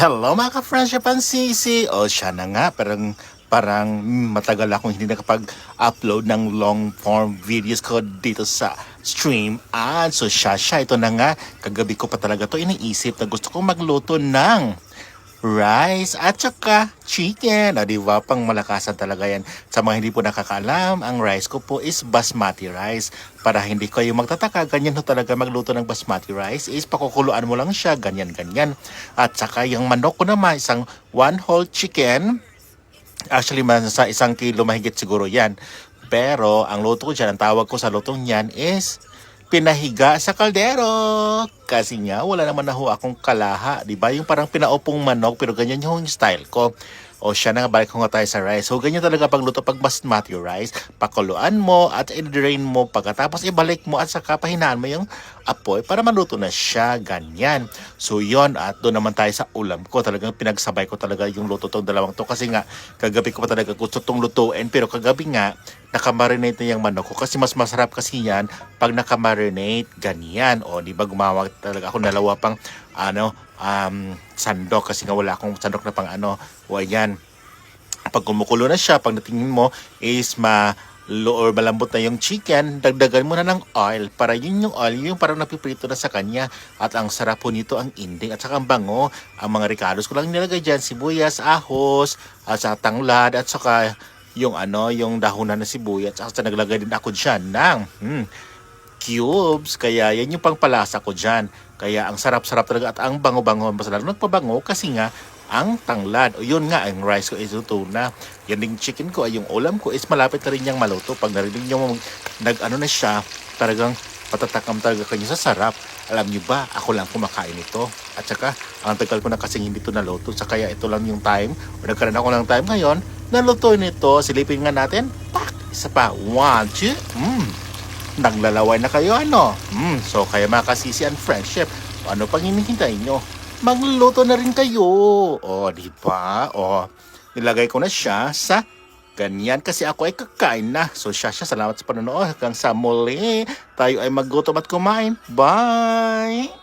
Hello mga ka-friendship and sisi! O siya na nga, parang, parang matagal akong hindi nakapag-upload ng long form videos ko dito sa stream. At so siya siya, ito na nga, kagabi ko pa talaga to iniisip na gusto kong magluto ng rice at saka chicken. O diba, pang malakasan talaga yan. Sa mga hindi po nakakaalam, ang rice ko po is basmati rice. Para hindi kayo magtataka, ganyan ho talaga magluto ng basmati rice is pakukuluan mo lang siya, ganyan-ganyan. At saka yung manok ko naman, isang one whole chicken. Actually, sa isang kilo mahigit siguro yan. Pero, ang luto ko dyan, ang tawag ko sa lutong yan is pinahiga sa kaldero. Kasi nga, wala naman na ho akong kalaha. Di ba? Yung parang pinaupong manok, pero ganyan yung style ko. O siya na nga, balik ko nga tayo sa rice. So, ganyan talaga pagluto pag basmati rice. Pakuluan mo at i-drain mo. Pagkatapos ibalik mo at saka pahinaan mo yung apoy para maluto na siya. Ganyan. So, yon At doon naman tayo sa ulam ko. Talagang pinagsabay ko talaga yung luto tong dalawang to. Kasi nga, kagabi ko pa talaga gusto tong lutuin. Pero kagabi nga, nakamarinate na yung manok ko. Kasi mas masarap kasi yan pag nakamarinate. Ganyan. O, di ba gumawa talaga ako dalawa pang ano, um, sandok kasi nga wala akong sandok na pang ano. O ayan, pag kumukulo na siya, pag natingin mo is ma or malambot na yung chicken, dagdagan mo na ng oil para yun yung oil, yung parang napiprito na sa kanya. At ang sarap po nito ang inding at saka ang bango. Ang mga ricados ko lang nilagay dyan, sibuyas, ahos, at sa tanglad, at saka yung ano, yung dahunan na sibuyas. At saka naglagay din ako dyan ng hmm, cubes. Kaya yan yung pangpalasa ko dyan. Kaya ang sarap-sarap talaga at ang bango-bango. Mas lalo nagpabango kasi nga ang tanglad. O yun nga, ang rice ko is luto na. Yan ding chicken ko, ay yung ulam ko is malapit na rin niyang maluto. Pag narinig niyo nag ano na siya, talagang patatakam talaga kayo sa sarap. Alam niyo ba, ako lang kumakain ito. At saka, ang tagal ko na kasing hindi ito naluto. Sa kaya ito lang yung time, o nagkaroon ako ng time ngayon, naluto nito. Silipin nga natin. Pak! Isa pa. One, two. Mmm naglalaway na kayo ano. Mm, so kaya mga kasisi and friendship, ano pang hinihintay nyo? Magluluto na rin kayo. O, di ba? O, nilagay ko na siya sa ganyan kasi ako ay kakain na. So siya siya, salamat sa panonood. Hanggang sa muli, tayo ay maggutom at kumain. Bye!